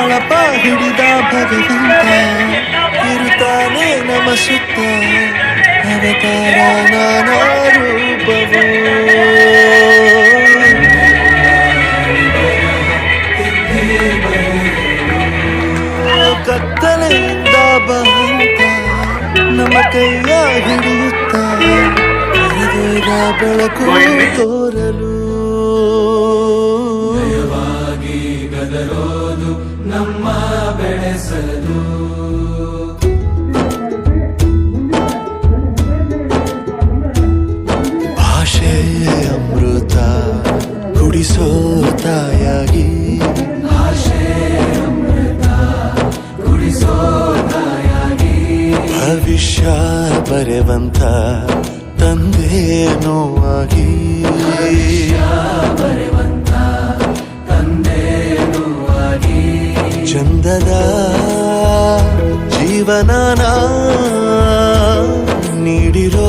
ಬಳಪ ಹಿಡಿದ ಭಗವಂತ ಇರುತ್ತಾನೆ ನಮ ಸುತ್ತ ಅವತಾರ ನಾನಾ ರೂಪವು ಕತ್ತಲೆಯಿಂದ ಬಹಂತ ನಮ್ಮ ಕೈಯ ಹಿಡಿಯುತ್ತ ಕರೆದೊಯ್ದ ಬೆಳಕು ತೋರಲು ಭಾಷೆ ಅಮೃತ ಕುಡಿಸೋ ತಾಯಾಗಿ ಭವಿಷ್ಯ ಬರೆವಂತ ತಂದೆ ನೋವಾಗಿ. ಚಂದದ ఉండదా? జీవనానా? నీడిరో